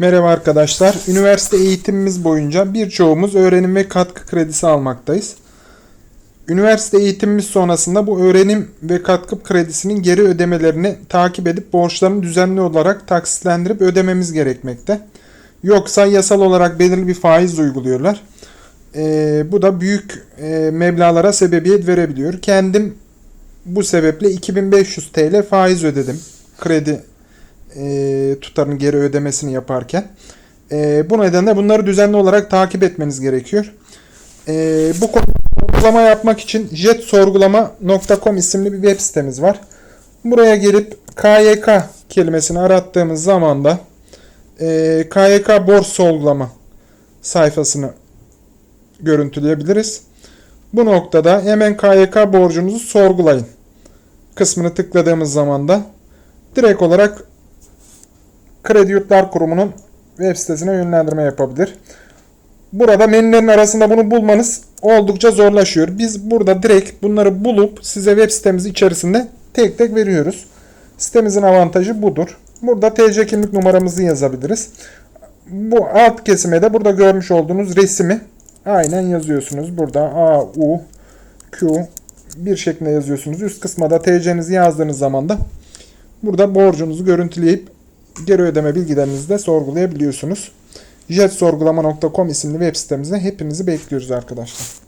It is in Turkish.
Merhaba arkadaşlar. Üniversite eğitimimiz boyunca birçoğumuz öğrenim ve katkı kredisi almaktayız. Üniversite eğitimimiz sonrasında bu öğrenim ve katkı kredisinin geri ödemelerini takip edip borçlarını düzenli olarak taksitlendirip ödememiz gerekmekte. Yoksa yasal olarak belirli bir faiz uyguluyorlar. Ee, bu da büyük e, meblağlara sebebiyet verebiliyor. Kendim bu sebeple 2500 TL faiz ödedim. Kredi e, tutarını geri ödemesini yaparken. E, bu nedenle bunları düzenli olarak takip etmeniz gerekiyor. E, bu konuda sorgulama yapmak için jetsorgulama.com isimli bir web sitemiz var. Buraya gelip KYK kelimesini arattığımız zaman da e, KYK borç sorgulama sayfasını görüntüleyebiliriz. Bu noktada hemen KYK borcunuzu sorgulayın kısmını tıkladığımız zaman da direkt olarak Kredi Yurtlar Kurumu'nun web sitesine yönlendirme yapabilir. Burada menülerin arasında bunu bulmanız oldukça zorlaşıyor. Biz burada direkt bunları bulup size web sitemiz içerisinde tek tek veriyoruz. Sitemizin avantajı budur. Burada TC kimlik numaramızı yazabiliriz. Bu alt kesime de burada görmüş olduğunuz resimi aynen yazıyorsunuz. Burada A, U, Q bir şeklinde yazıyorsunuz. Üst kısma da TC'nizi yazdığınız zaman da burada borcunuzu görüntüleyip geri ödeme bilgilerinizi de sorgulayabiliyorsunuz. jetsorgulama.com isimli web sitemizde hepinizi bekliyoruz arkadaşlar.